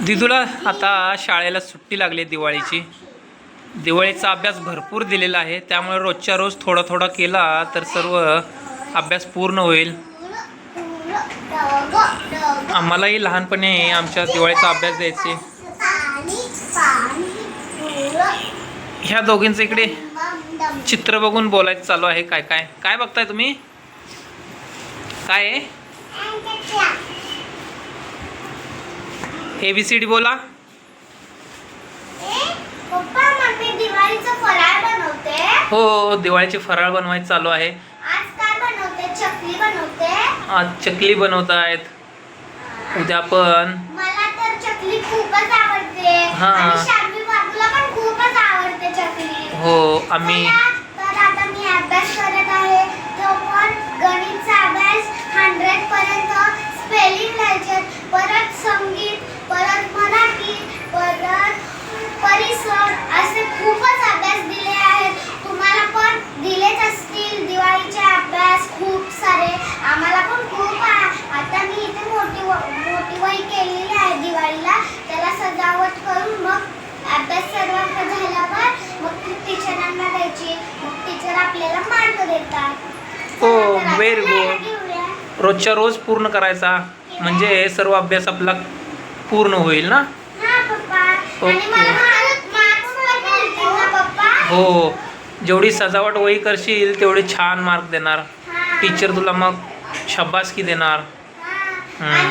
दिदूला आता शाळेला सुट्टी लागली आहे दिवाळीची. दिवाळीचा अभ्यास भरपूर दिलेला आहे. त्यामुळे रोजच्या रोज थोडा थोडा केला तर सर्व अभ्यास पूर्ण होईल. आम्हालाही लहानपणी आमच्या दिवाळीचा अभ्यास द्यायचे. ह्या दोघींचं इकडे चित्र बघून बोलायचं चालू आहे. काय काय काय बघताय तुम्ही? काय आहे? ए बी सी डी बोला हो दिवाळीची फराळ बनवायचं चालू आहे. आज चकली बनवते? आज चकली बनवत आहेत उद्या पण. हा. हो आम्ही परत संगीत परत मराठी परत परिसर असे खूपच अभ्यास दिले आहेत. तुम्हाला पण दिलेच असतील. दिवाळीचे अभ्यास खूप सारे. आम्हाला पण खूप आता मी इथे मोठी मोठी वही केलेली आहे दिवाळीला. त्याला सजावट करून मग अभ्यास सर्व झाल्यावर मग ती टीचरांना द्यायची. मग टीचर आपल्याला मार्क देतात. हो. लिहायला घेऊया. रोजच्या रोज पूर्ण करायचा. म्हणजे सर्व अभ्यास आपला पूर्ण होईल ना? ओके. हो. जेवढी सजावट वही करशील तेवढे छान मार्क देणार. टीचर तुला मग शब्बासकी देणार. हा.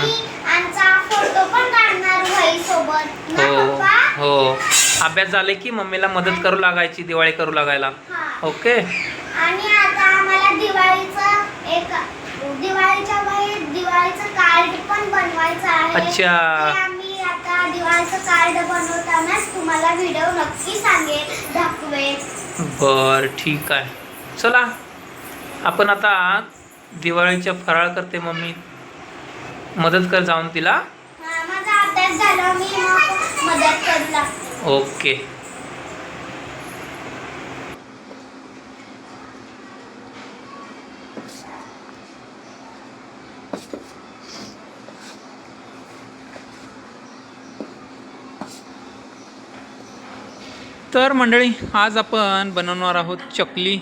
हो अभ्यास झाले की मम्मीला मदत करू लागायची दिवाळी करू लागायला. ओके? आणि आता आम्हाला दिवाळीचं एक दिवाळीच्या वहीत दिवाळीचं कार्ड पण बनवायचं आहे. अच्छा. ते आम्ही आता दिवाळीचं कार्ड बनवतानाच तुम्हाला व्हिडिओ नक्की सांगेल दाखवेल बर ठीक आहे. चला आपण आता दिवाळीच्या फराळ करते मम्मी. मदत कर जाऊन तिला. हा, माझा अभ्यास झाला मी मग मदत करू लागते. ओके. तर मंडळी आज आपण बनवणार आहोत चकली.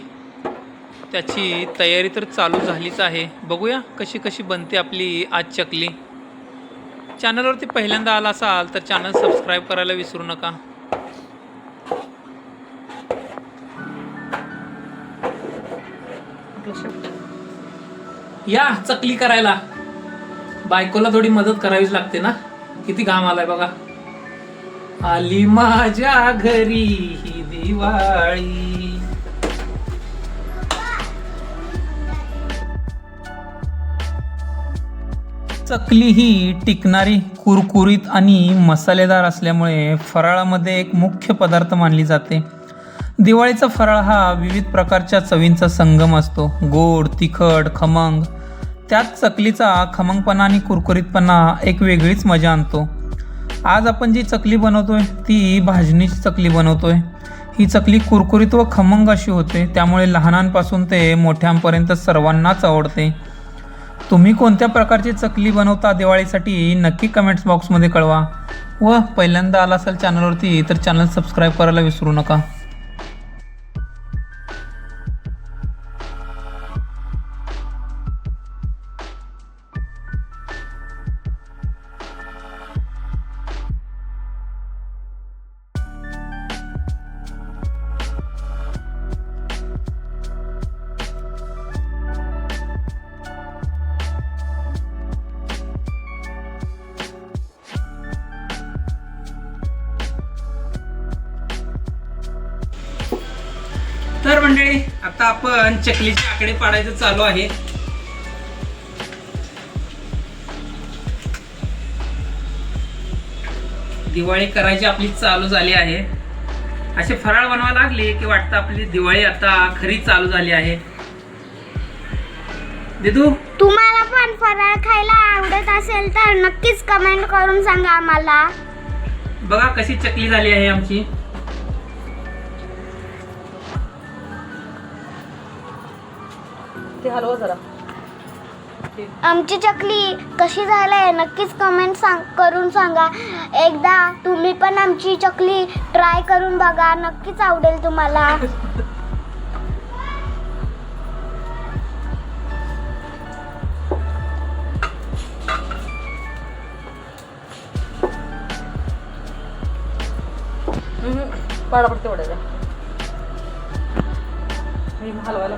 त्याची तयारी तर चालू झालीच आहे. बघूया कशी कशी बनते आपली आज चकली. चॅनलवरती पहिल्यांदा आला असाल तर चॅनल सबस्क्राईब करायला विसरू नका. या चकली करायला. बायकोला थोडी मदत करावीच लागते ना. किती घाम आलाय बघा. आली माझ्या घरी ही दिवाळी. चकली ही टिकणारी कुरकुरीत आणि मसालेदार असल्यामुळे फराळामध्ये एक मुख्य पदार्थ मानली जाते. दिवाळीचा फराळ हा विविध प्रकारच्या चवींचा संगम असतो. गोड तिखट खमंग. त्यात चकलीचा खमंगपणा आणि कुरकुरीतपणा एक वेगळीच मजा आणतो. आज आपण जी चकली बनवतोय ती भाजणीची चकली बनवतोय. ही चकली कुरकुरीत व खमंग अशी होते त्यामुळे लहानांपासून ते मोठ्यांपर्यंत सर्वांनाच आवडते. तुम्ही कोणत्या प्रकारची चकली बनवता दिवाळीसाठी नक्की कमेंट्स बॉक्समध्ये कळवा. व पहिल्यांदा आला असाल चॅनलवरती तर चॅनल सबस्क्राईब करायला विसरू नका. आता आपण चकलीचे आकडे पाडायचं चालू आहे. दिवाळी करायची आपली चालू झाली आहे. असे फराळ बनवा लागले की वाटतं आपली दिवाळी आता खरी चालू झाली आहे. दिदू? तुम्हाला पण फराळ खायला आवडत असेल तर नक्कीच कमेंट करून सांगा आम्हाला. बघा कशी चकली झाली आहे आमची. ते हलवा जरा. आमची चकली कशी झाली आहे नक्कीच कमेंट सांग करून सांगा. एकदा तुम्ही पण आमची चकली ट्राय करून बघा नक्कीच आवडेल तुम्हाला. पाडा पडते वड्याला मी हलवायला.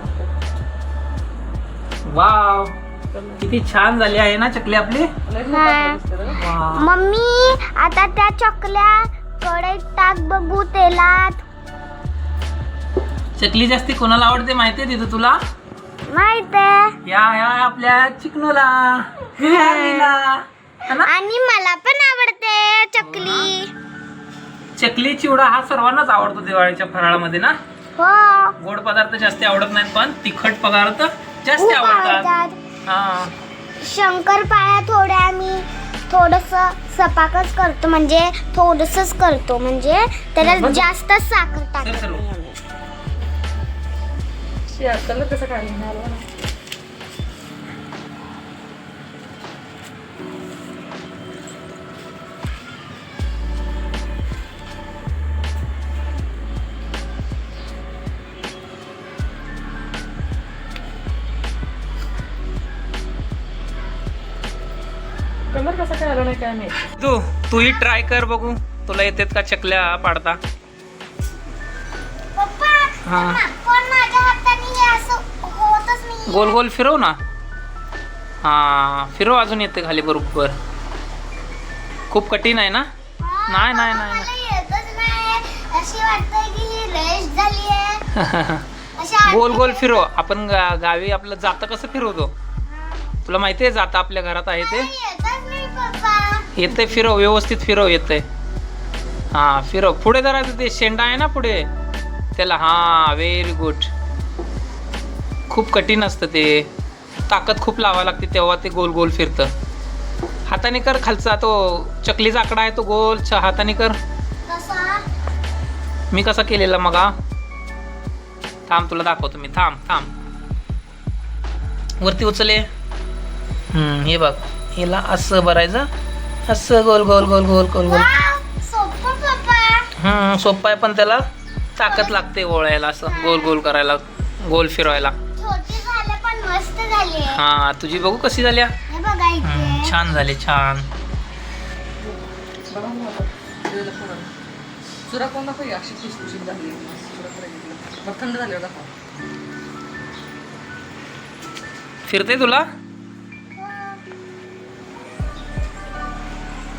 वाव. किती छान झाली आहे ना चकली आपली. वाव. मम्मी आता त्या चकल्या कढईत टाक बघू तेलात. चकली जास्ती कोणाला आवडते माहितीये तिथं तुला? माहीत आहे. या या आपल्या चिकनूला. है ना? आणि मला पण आवडते चकली. चकली चिवडा हा सर्वांनाच आवडतो दिवाळीच्या फराळामध्ये ना? हो. गोड पदार्थ जास्त आवडत नाहीत पण तिखट पदार्थ जास्त खूप आवडतात हा. शंकरपाळ्या थोड्या आम्ही थोडस सपाकच करतो म्हणजे थोडसच करतो म्हणजे त्याला जास्त साखर सर टाकतो सर शी, कसं मी कलर कसा काय आला नाही काय माहिती? तू तूही ट्राय कर बघू. तुला येतात का चकल्या पाडता? पप्पा हा. पण माझ्या हाताने हे असं होतच नाही गोल गोल फिरव ना. हा फिरव अजून येते खाली बरोबर. खूप कठीण आहे ना? नाही, नाही, नाही, मला येतच नाही अशी वाटतंय की ही रेश झाली आहे अशी गोल गोल फिरव. आपण गा- गावी आपलं जातं कसं फिरवतो? तुला माहिती आहे जातं आपल्या घरात आहे ते? येते फिरव व्यवस्थित फिरव येते हा फिरव. पुढे जरा ते शेंडा आहे ना पुढे? त्याला हा व्हेरी गुड खूप कठीण असतं ते. ताकद खूप लावावी लागते तेव्हा ते गोल गोल फिरतं. हाताने कर खालचा तो चकलीचा आकडा आहे तो गोल छ- हाताने कर. मी कसा केलेला मग? थांब तुला दाखवतो मी. थांब थांब. वरती उचले हे बघ. हिला असं भरायचं. असं गोल गोल गोल गोल गोल गोल. हम्म सोपं आहे पण त्याला ताकद लागते ओळायला असं. गोल गोल करायला गोल फिरवायला. झाले झाली. हा तुझी बघू कशी झाल्या हे. बघा हम्म, इथे छान झाली छान. बघा ना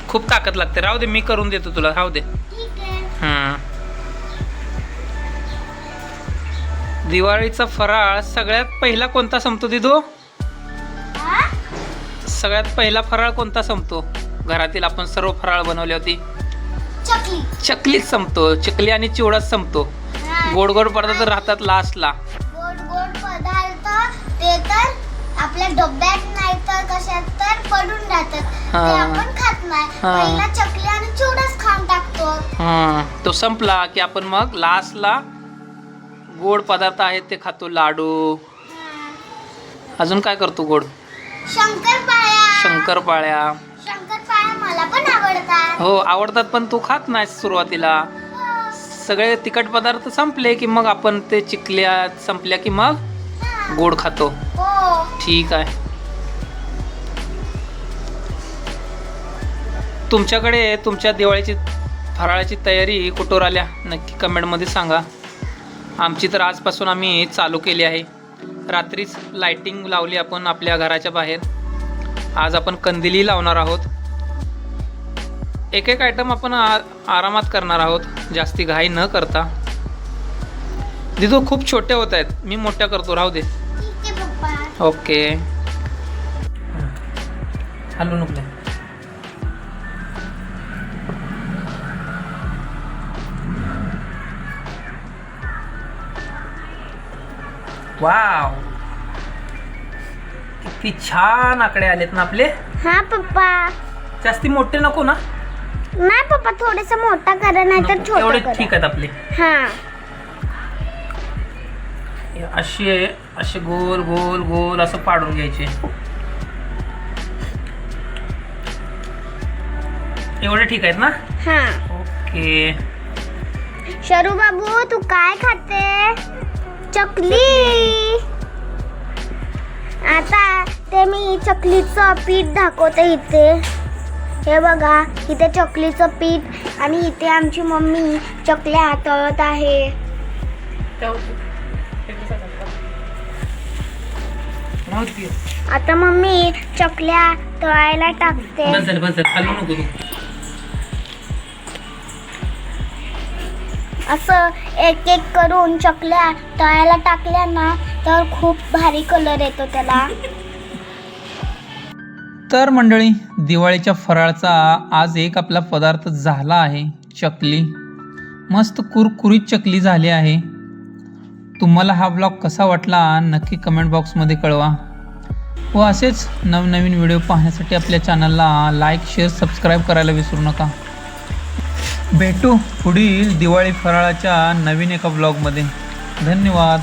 खूप ताकद लागते. राहू दे मी करून देतो तुला. राहू दे. दिवाळीचा फराळ सगळ्यात पहिला कोणता संपतो दिदू? सगळ्यात पहिला फराळ कोणता संपतो? घरातील आपण सर्व फराळ बनवली होती. चकली. चकलीच संपतो. चकली आणि चिवडाच संपतो. गोड गोड पदार्थ राहतात लास्टला गोड गोड पदार्थ ते तर आपल्या डब्यात नाही तर कशात तर पडून राहतात ते हा. आपण खात नाही हा. पहिला चकली आणि चिवडाच खाऊन टाकतो हम्म. तो संपला की आपण मग लास्टला गोड पदार्थ आहेत ते खातो लाडू अजून काय करतो गोड शंकरपाळ्या शंकरपाळ्या शंकरपाळ्या मला पण आवडतात हो आवडतात पण तू खात नाही सुरुवातीला. सगळे तिखट पदार्थ संपले की मग आपण ते चिकल्या संपल्या की मग. गोड खातो ठीक आहे. तुमच्याकडे तुमच्या दिवाळीची फराळाची तयारी कुठवर आल्या? नक्की कमेंटमध्ये सांगा. आमची तर आजपासून आम्ही चालू केली आहे. रात्रीच लाइटिंग लावली आपण आपल्या घराच्या बाहेर. आज आपण कंदिली लावणार आहोत. एक एक आयटम आपण आरामात करणार आहोत. जास्ती घाई न करता. दिदो खूप छोट्या होत आहेत. मी मोठ्या करतो. राहू दे. ओके. हॅलो नुकले. वाव. किती छान आकडे आलेत ना आपले. हा पप्पा. जास्ती मोठे नको ना. नाही पप्पा थोडेस मोठा करा नाही तर नको. एवढे छोटा ठीक आहेत आपले. हा. हे असे असे गोल गोल गोल असं पाडून घ्यायचे. एवढे ठीक आहेत ना? ओके. शरू बाबू तू काय खाते? चकली. आता ते मी चकलीचं पीठ दाखवते इथे. हे बघा इथे चकलीचं पीठ आणि इथे आमची मम्मी चकल्या हाताळत आहे. आता मम्मी चकल्या तळायला टाकते. बस झालं बस झालं. हलवू नको तू. असं एक एक करून चकल्या तळायला टाकल्या ना तर खूप भारी कलर येतो त्याला. तर मंडळी दिवाळीच्या फराळचा आज एक आपला पदार्थ झाला आहे चकली. मस्त कुरकुरीत चकली झाली आहे. तुम्हाला हा ब्लॉग कसा वाटला नक्की कमेंट बॉक्समध्ये कळवा. व असेच नवनवीन व्हिडिओ पाहण्यासाठी आपल्या चॅनलला लाईक शेअर सबस्क्राईब करायला विसरू नका. भेटू पुढील दिवाळी फराळाच्या नवीन एका ब्लॉगमध्ये धन्यवाद.